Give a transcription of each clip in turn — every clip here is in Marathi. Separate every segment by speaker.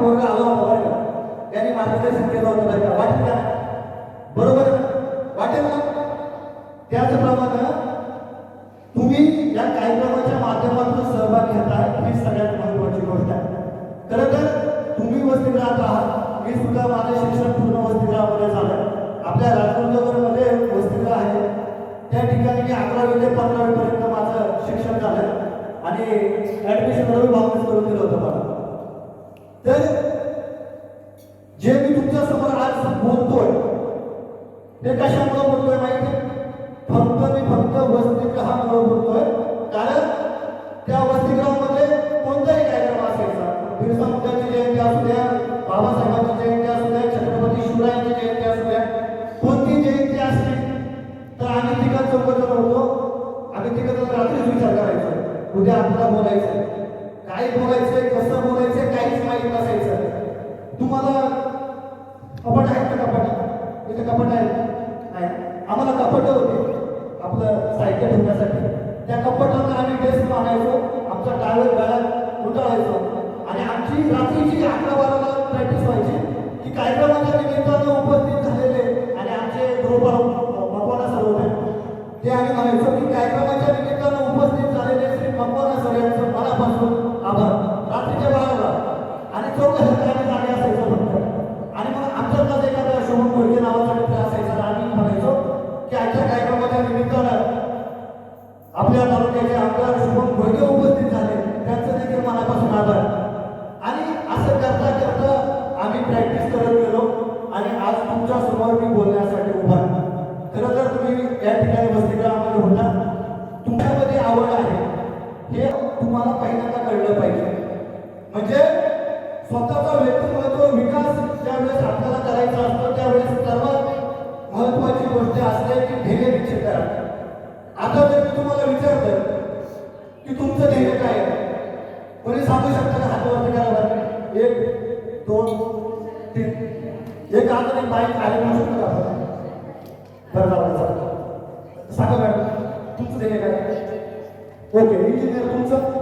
Speaker 1: पोरगा आला होता बरं का? मार्गदर्शन केलं होतं बरं का? वाटेल का? बरोबर? वाटेल ना? त्याचप्रमाणे तुम्ही या कार्यक्रमाच्या माध्यमातून सहभाग घेता ही सगळ्यात महत्वाची गोष्ट आहे. खरं तर तुम्ही वसतिगृहात आहात. मी सुद्धा माझं शिक्षण पूर्ण वसतिगृहामध्ये झालं आपल्या राजकुंजवरमध्ये वसतिगृह आहे. त्या ठिकाणी मी अकरावी ते पंधरावीपर्यंत माझं शिक्षण झालं आणि ऍडमिशन रवी भावनेच करून दिलं होतं मला. तर जे मी तुमच्यासमोर आज बोलतोय ते कशामुळे बोलतोय माहिती फक्त मी फक्त वसतिगृहामुळे बोलतोय. कारण त्या वसतिग्रहामध्ये कोणताही कार्यक्रम असायचा बिरसा मुंडाची जयंती असू द्या बाबासाहेबांची जयंती असू द्या छत्रपती शिवरायांची जयंती असू द्या कोणती जयंती असली तर आम्ही तिघं चौकत होतो. आम्ही तिघं रात्रीच विचार करायचो. उद्या आपल्याला बोलायचं काय बोलायचंय कसं बोलायचंय काहीच माहीत नसायचं. तुम्हाला कपट आहेत का कपट? इथे कपट आहे नाही आम्हाला कपट होते आपलं साहित्य ठेवण्यासाठी. त्या कपटाला आम्ही डेस्क आणायचो आमचा टावेल गळ्यात गुंडाळायचो. आणि आमची रात्रीची अकरा बाराला प्रॅक्टिस व्हायची. की कार्यक्रमाच्या निमित्तानं उपस्थित झालेले आणि आमचे ग्रुप भगवाना सर होते. ते आम्ही म्हणायचो की कार्यक्रमाच्या निमित्तानं उपस्थित झालेले श्री भगवाना सर यांचं मनापासून आपल्या तालुक्याचे आमदार शुभम घोडके उपस्थित झाले. त्यांचं देखील मनापासून आभार. आणि असं करता करता आम्ही प्रॅक्टिस करत गेलो आणि आज तुमच्यासमोर मी बोलण्यासाठी उभा खरं तर तुम्ही या ठिकाणी वसतिगृहामध्ये होता तुमच्यामध्ये आवड आहे हे तुम्हाला पहिल्यांदा कळलं पाहिजे म्हणजे स्वतःचा व्यक्तिमत्व विकास ज्यावेळेस आपल्याला करायचा असतो त्यावेळेस सर्वात महत्वाची गोष्ट असते की ध्येय निश्चित करा आता जर मी तुम्हाला विचारलं की तुमचं ध्येय काय? आहे कोणी सांगू शकता का हातावरती करा एक दोन तीन एक आता एक बाईक खाली म्हणू शकतो का आपण बरं सांगा मॅडम तुमचं ध्येय काय ओके इंजिनियर तुमचं?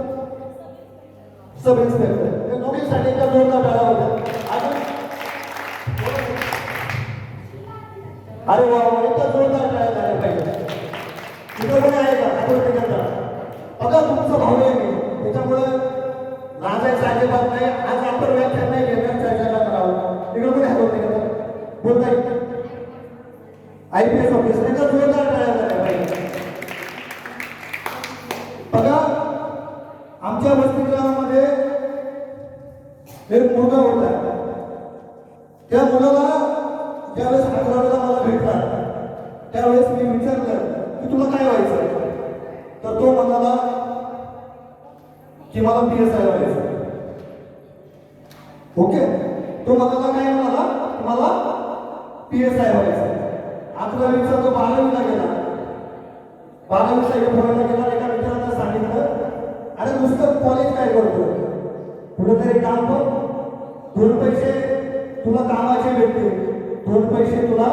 Speaker 1: सब इन्स्पेक्टर हे दोघींसाठी एका जोरदार टाळा होत्या अजून अरे वा वा एका जोरदार टाळ्या झाल्या पाहिजे तिथं कोणी आहे का हातवरती करता बघा तुमचं भाऊ आहे मी त्याच्यामुळं लाजायचं अजिबात नाही आज आपण व्याख्यान नाही घेणार चर्चा करावं तिकडे कोणी हातवरती करता बोलता येईल आय पी एस ऑफिसर एका जोरदार टाळ्या झाल्या पाहिजे बघा आमच्या हॉस्पिटलामध्ये एक मुलगा होता. त्या मुलाला ज्यावेळेस अकरावीला मला भेटला त्यावेळेस मी विचारलं की तुला काय व्हायचं तर तो म्हणाला की मला पी एस आय व्हायचं ओके? तो म्हणाला काय म्हणाला? मला पी एस आय व्हायचं अकरावीचा तो बारावीला गेला. बारावीचा एक गेला सांगितलं. अरे नुसतं कॉलेज काय करतो? कुठेतरी काम बघ दोन पैसे तुला कामाचे भेटतील. दोन पैसे तुला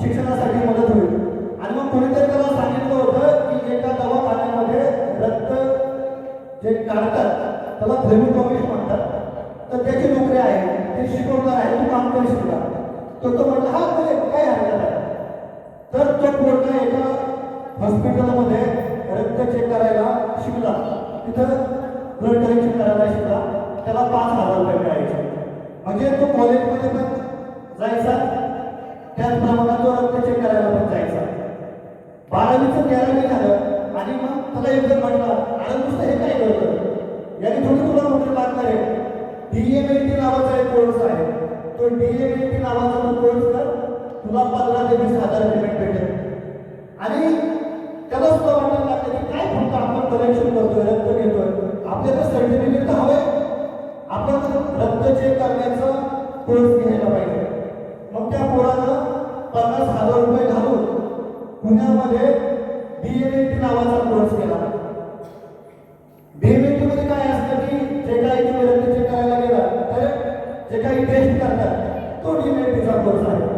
Speaker 1: शिक्षणासाठी मदत होईल. आणि मग कोणीतरी त्याला सांगितलं होतं की एका दवाखान्यामध्ये रक्त जे काढतात त्याला थेरोटॉमिस्ट म्हणतात. तर त्याची नोकरी आहे ते शिकवणार आहे तू काम करू शकता तर तो म्हणला हा काय हरकत आहे? तर तो पोरगा एका हॉस्पिटलमध्ये रक्त चेक करायला शिकला. तिथं ब्लड कलेक्शन करायला शिकला. त्याला पाच हजार रुपये मिळायचे. म्हणजे तो कॉलेजमध्ये पण जायचा. त्याचप्रमाणे तो रक्त चेक करायला पण जायचा. बारावीचं तेरावी झालं. पुण्यामध्ये डीएमएलटी नावाचा कोर्स केला. डीएमएलटी मध्ये काय असतं की जे काही तुम्ही चेक करायला गेला तर जे काही टेस्ट करतात तो डीएमएटीचा कोर्स आहे.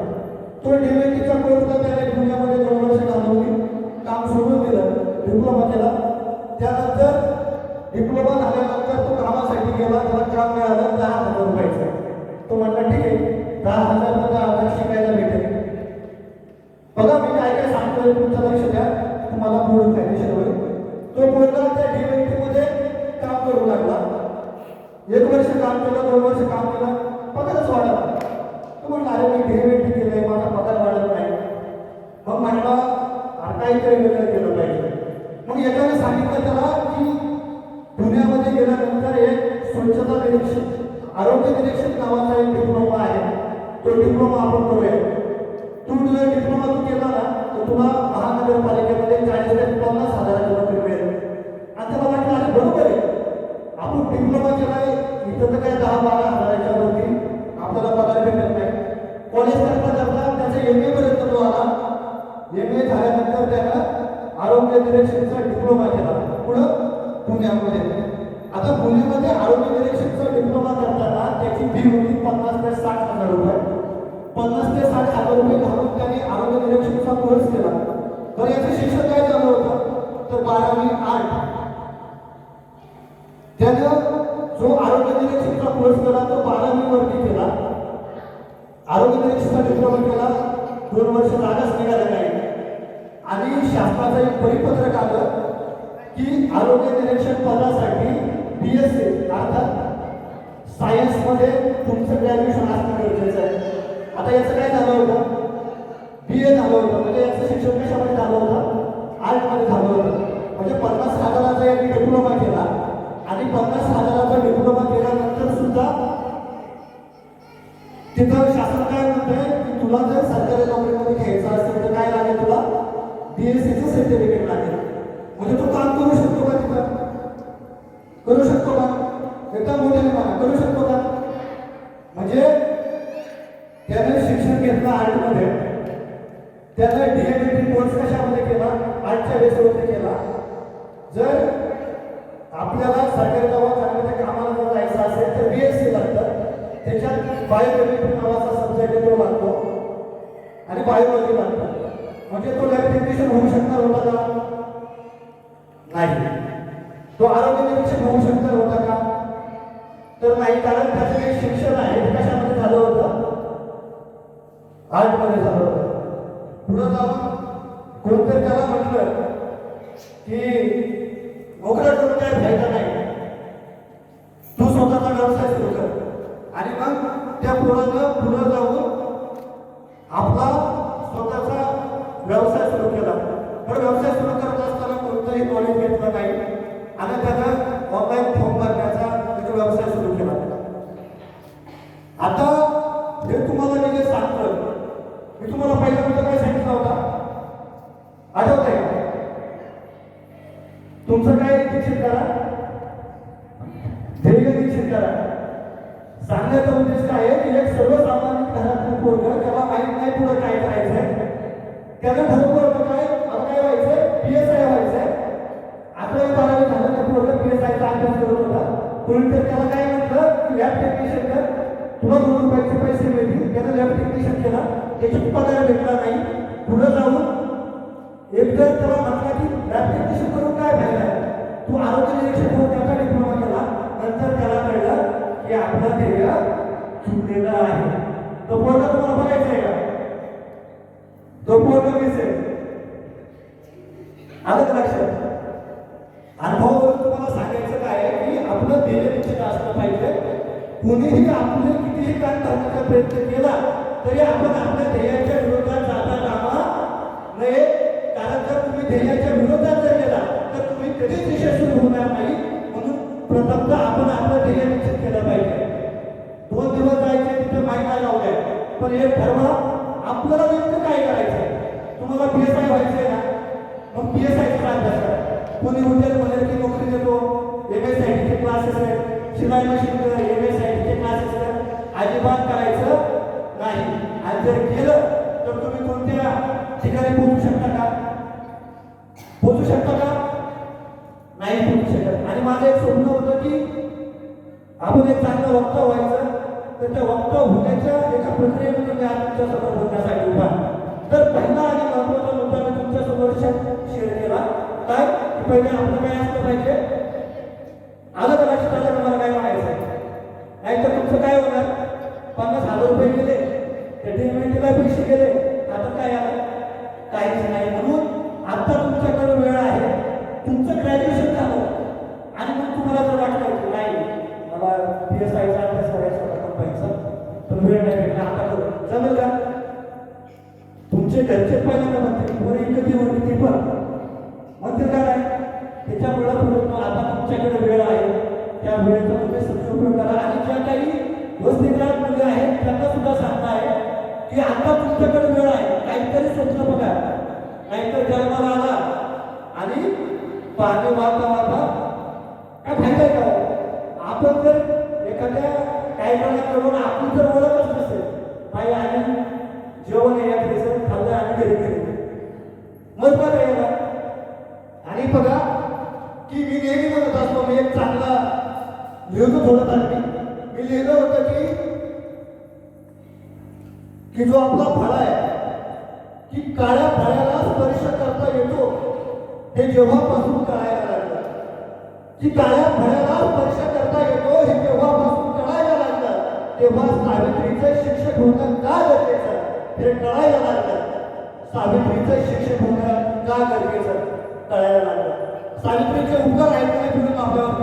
Speaker 1: तो डीएमएटीचा कोर्स त्याने पुण्यामध्ये दोन वर्ष घालवली काम सोडून दिलं डिप्लोमा केला. त्यानंतर डिप्लोमा झाल्यानंतर तो कामासाठी गेला त्याला काम मिळालं दहा हजार रुपयाचं. तो म्हटलं ठीक आहे दहा हजार त्याकडे तुमचं लक्ष द्या. तुम्हाला पूर्ण फायदेशीर होईल. तो पोरगा त्या डीबीटीमध्ये काम करू लागला. एक वर्ष काम केलं दोन वर्ष काम केलं. पगारच वाढला तो म्हणला अरे मी डीबीटी केलं आहे माझा पगार वाढत नाही. मग म्हणला काहीतरी वेगळं केलं पाहिजे. मग एकाने सांगितलं त्याला की पुण्यामध्ये गेल्यानंतर एक स्वच्छता निरीक्षक आरोग्य निरीक्षक नावाचा एक डिप्लोमा आहे. तो डिप्लोमा आपण करूया. जर डिप्लोमा तू केला ना तर तुला महानगरपालिकेमध्ये चाळीस ते पन्नास हजाराची नोकरी मिळेल. आणि त्याला वाटलं अरे बरोबर आहे. आपण डिप्लोमा केलाय इथं तर काय दहा बारा हजाराच्या वरती आपल्याला पगार भेटत नाही. कॉलेज करता करता त्याचा एम ए पर्यंत तो आला. एम ए झाल्यानंतर त्याला आरोग्य निरीक्षणचा डिप्लोमा केला. पुढं पुण्यामध्ये. आता पुण्यामध्ये आरोग्य निरीक्षणचा डिप्लोमा करताना त्याची फी होती पन्नास ते साठ हजार रुपये. पन्नास ते साठ हजार रुपये घालून त्याने आरोग्य निरीक्षणचा कोर्स केला. तर याचं शिक्षण काय झालं होतं? तर बारावी आठ. त्यानं जो आरोग्य निरीक्षणचा कोर्स केला तो बारावी वरती केला. आरोग्य निरीक्षणचा डिप्लोमा केला. दोन वर्ष जागाच निघाले नाही. आणि शासनाचं एक परिपत्रक आलं की आरोग्य निरीक्षण पदासाठी बी एस सी अर्थात सायन्समध्ये तुमचं ग्रॅज्युएशन असणं गरजेचं आहे. आता याचं काय झालं होतं? बी ए झालं होतं. म्हणजे याचं शिक्षण कशामध्ये झालं होतं? शिक्षण घेतलं आर्टमध्ये. त्यानं डीएमएटी कोर्स कशामध्ये केला? आर्टच्या बेसवरती केला. जर आपल्याला सरकारी दवाखान्यामध्ये कामाला जर जायचं असेल तर बी एस सी लागतं. त्याच्यात बायोलॉजी नावाचा सब्जेक्ट तो लागतो. आणि बायोलॉजी लागतो. म्हणजे तो लॅब टेक्निशियन होऊ शकणार होता का? नाही. तो आरोग्य निरीक्षक होऊ शकणार होता का? तर नाही कारण त्याचं जे शिक्षण आहे. ते कशामध्ये झालं होतं? आर्टमध्ये झालं. पुढं जाऊन कोणतरी त्याला म्हटलं की मोकळा करून काय फायदा नाही. तू स्वतःचा व्यवसाय सुरू कर. आणि मग त्या पोरानं पुढं जाऊन आपला स्वतःचा व्यवसाय सुरू केला. पण व्यवसाय सुरू करत असताना कोणतंही नॉलेज घेतलं नाही. आणि त्यानं ऑनलाईन फॉर्म भरण्याचा म्हणजे व्यवसाय सुरू केला आता हे तुम्हाला मी जे सांगतो मी तुम्हाला काय सांगितला होता? आठवत आहे तुमचं काय निश्चित करा? ध्येय निश्चित करा? सांगण्याचा उद्देश काय आहे की एक सर्वसामान्य घरातील पोरग त्याला माहीत नाही पुढे काय करायचंय. त्यानं ठरवलं होतं काय आता काय व्हायचंय? पी एस आय व्हायचंय. अकरावी बारावी झालं तर पोरग पी एस आयचा अभ्यास करत होता. कोणी तर त्याला काय म्हटलं की लॅब टेक्निशियन कर. तुला दोन रुपयाचे पैसे मिळतील. त्यानं लॅब टेक्निशियन केला. त्याची पगार भेटला नाही. पुढे जाऊन एक जर त्याला म्हटलं की लॅब टेक्निशियन करून काय फायदा आहे? तू आरोग्य निरीक्षक म्हणून त्याचा डिप्लोमा केला नंतर त्याला कळलं की आपलं ध्येय चुकलेलं आहे. तो पोरगा तुम्हाला बघायचा आहे का? तो पोरगा कमीच आहे. आलं लक्षात? अनुभवावरून तुम्हाला सांगायचं काय आहे की आपलं ध्येय निश्चित असलं पाहिजे कुणीही आपले कितीही काम करण्याचा प्रयत्न केला तरी आपण आपल्या ध्येयाच्या विरोधात जाता कामा नये. कारण जर तुम्ही ध्येयाच्या विरोधात जर गेला तर तुम्ही कधीच यशस्वी होणार नाही. म्हणून प्रथमतः आपण आपलं ध्येय निश्चित केलं पाहिजे. दोन दिवस जायचे तिथे माहिती जाऊ पण हे ठरवा आपल्याला नेमकं काय करायचं तुम्हाला पी एस आय व्हायचंय ना? मग पी एस आयचा अभ्यास करा कोणी हॉटेल मध्ये ती नोकरी देतो एम एस आय टीचे क्लासेस आहेत. शिलाई मशीन एम एस आय टीचे क्लासेस आहेत. अजिबात करायचं पोहोचू शकता का? नाही पोहोचू शकत. आणि माझं एक स्वप्न होतं की आपण एक चांगलं वक्ता व्हायचं तर त्या वक्ता होण्याच्या एका प्रक्रियेमध्ये मी आज तुमच्यासमोर बोलण्यासाठी उभा तर पहिला आणि महत्त्वाचा मुद्दा मी तुमच्यासमोर शेअर केला. काय? की पहिले आपलं काय असलं पाहिजे? आलं तर लक्षात आलं का मला काय म्हणायचं नाही तर तुमचं काय होणार? पन्नास हजार रुपये गेले. त्या डिमेंटला पैसे गेले. की आता तुमच्याकडे वेळ आहे. काहीतरी स्वप्न बघा. नाहीतर जन्माला आला. आणि पाणी वाहता वाहता काय फायदा आहे का हो? आपण जर एखाद्या कार्यक्रमात गेलो ना आपली जर ओळखच नसेल बाई आणि जेवण या खायचं खाल्लं आणि घरी गेले मग बघा याला आणि बघा की मी नेहमी म्हणत असतो मी एक चांगला लिहितो थोडं फार मी मी लिहिलं होतं की की जो आपला फळा आहे की काळ्या फळ्याला स्पर्श करता येतो तेव्हापासून कळायला लागलं की काळ्या फळ्याला स्पर्श करता येतो हे तेव्हापासून कळायला लागलं तेव्हा सावित्रीचं शिक्षक होणं का गरजेचं? हे कळायला लागलं. सावित्रीचं शिक्षक होणं का गरजेचं? कळायला लागलं. सावित्रीचे उपकार आहेत का तुम्ही आपल्यावरती?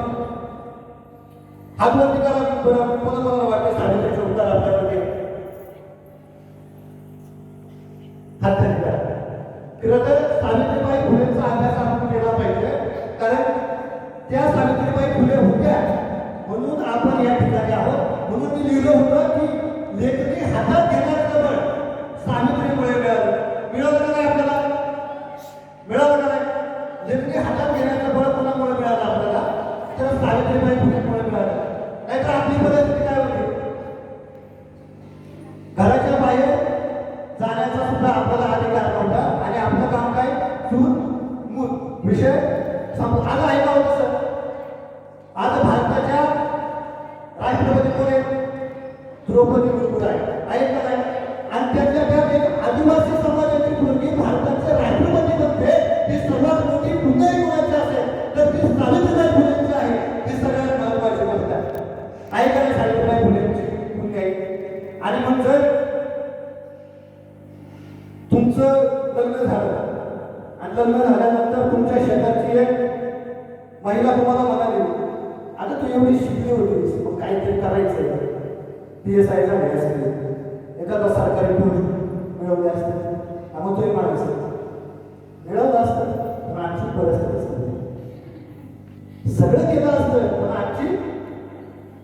Speaker 1: हात करा बरं कोणा कोणाला वाटतं सावित्रीचे उपकार आपल्यावरती. हात करा. खरं तर सावित्रीबाई फुलेंचा अभ्यास आपण त्या सावित्रीबाई फुले होत्या. म्हणून आपण या ठिकाणी आहोत. म्हणून मी लिहिलं होतं की लेखणी हातात घेण्याचं बळ सावित्रीमुळे मिळालं. मिळालं का नाही आपल्याला? मिळालं का नाही? लेखणी हातात घेण्याचं बळ कोणामुळे मिळालं आपल्याला? तर सावित्रीबाई फुलेमुळे मिळालं. नाहीतर आपली परिस्थिती काय होती? घराची पी एस आय झाले असते एखादा सरकारी पोस्ट मिळवले असते हा मग माणूस मिळवलं असतं पण आजची परिस्थिती असते सगळं केलं असतं पण आजची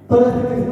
Speaker 1: परिस्थितीच